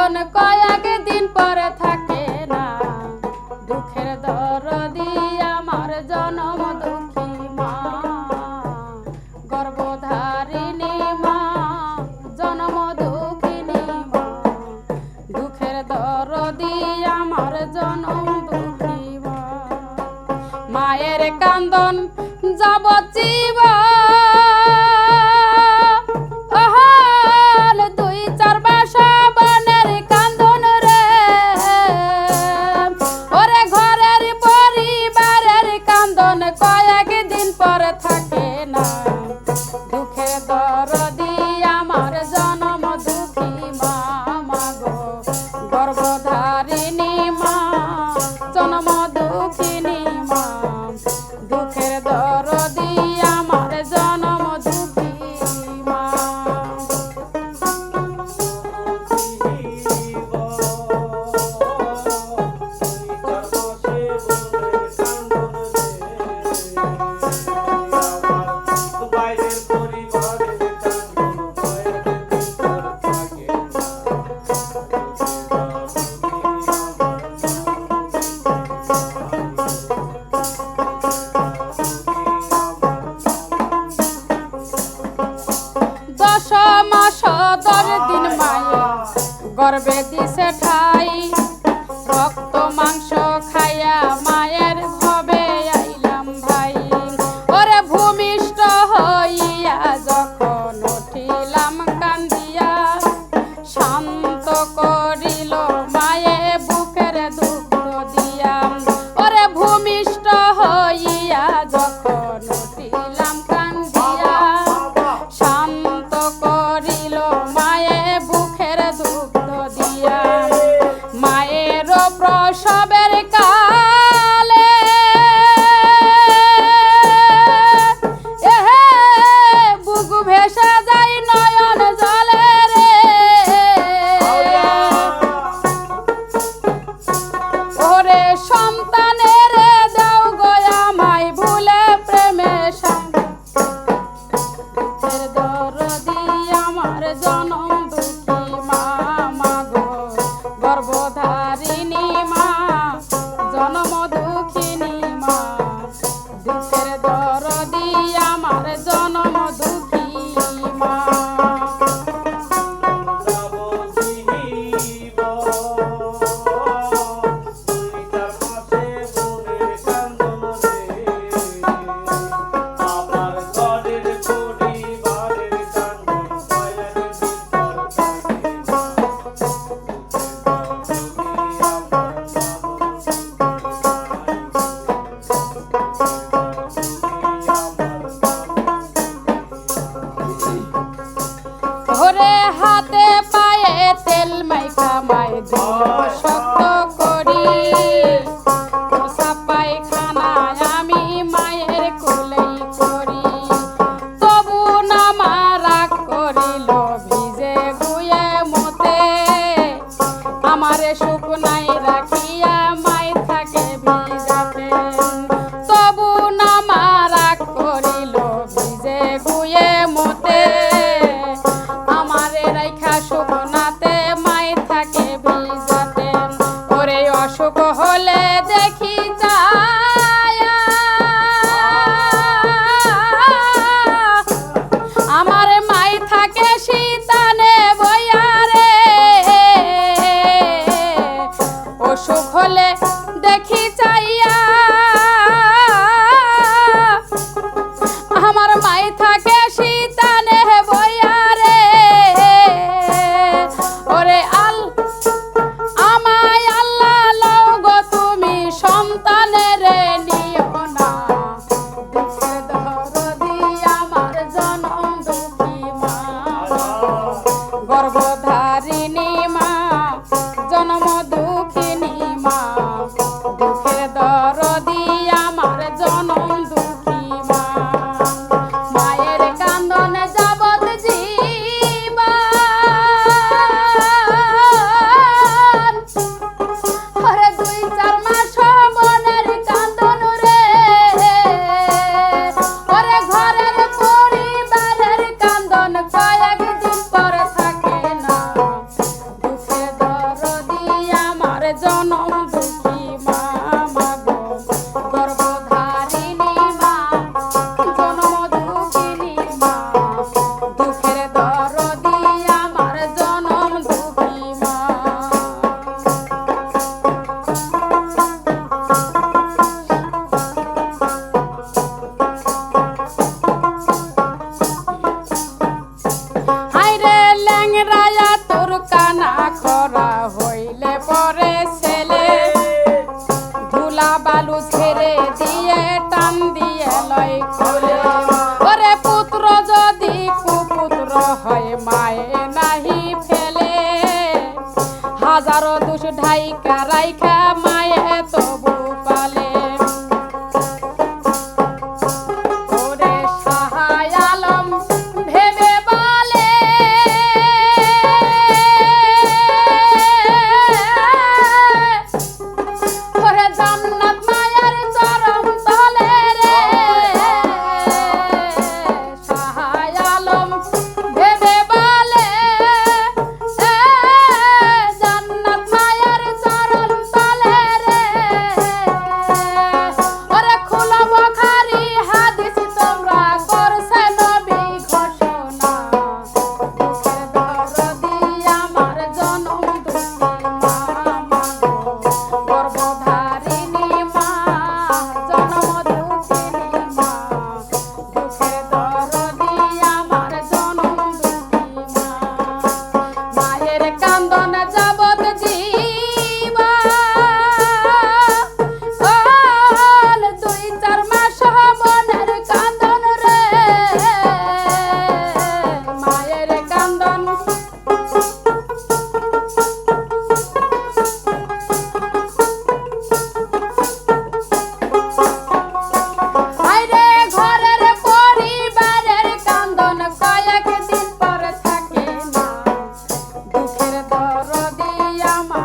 জীবন কয়েক দিন পরে থাকে না। দুঃখের দরদি আমার জনম দুঃখী মা। গর্ভধারিণী মা, জনম দুঃখিনী মা। দুঃখের দরদি আমার জনম দুঃখী মা। মায়ের কান্দন যাব যাবজ্জীবন গর্বে দিছে ঠাই। বালু ছেড়ে দিয়ে, টান দিয়ে লয় খুলে। ওরে পুত্র, যদি কুপুত্র হয়, মায়ে নাহি ফেলে। হাজারো দুষ ঢাইকা রাইখা